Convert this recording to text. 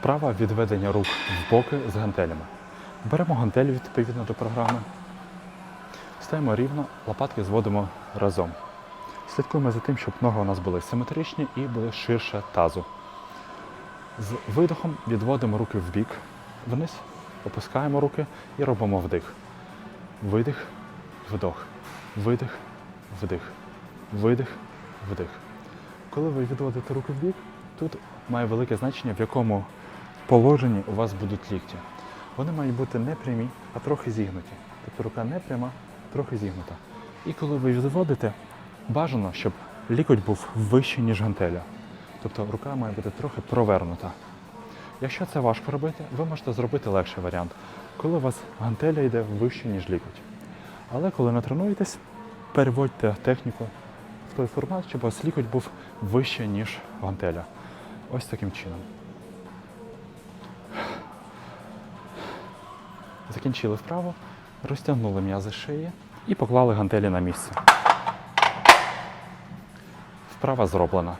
Вправа відведення рук в боки з гантелями. Беремо гантель відповідно до програми. Стаємо рівно, лопатки зводимо разом. Слідкуємо за тим, щоб ноги у нас були симетричні і були ширше тазу. З видохом відводимо руки в бік вниз, опускаємо руки і робимо вдих. Видих, вдох, видих, вдих, видих, вдих. Коли ви відводите руки в бік, тут має велике значення, в якому положенні у вас будуть лікті. Вони мають бути не прямі, а трохи зігнуті. Тобто рука не пряма, трохи зігнута. І коли ви відводите, бажано, щоб лікоть був вищий, ніж гантеля. Тобто рука має бути трохи провернута. Якщо це важко робити, ви можете зробити легший варіант, коли у вас гантеля йде вище, ніж лікоть. Але коли натренуєтесь, переводьте техніку в той формат, щоб у вас лікоть був вище, ніж гантеля. Ось таким чином. Закінчили вправо, розтягнули м'язи шиї і поклали гантелі на місце. Вправа зроблена.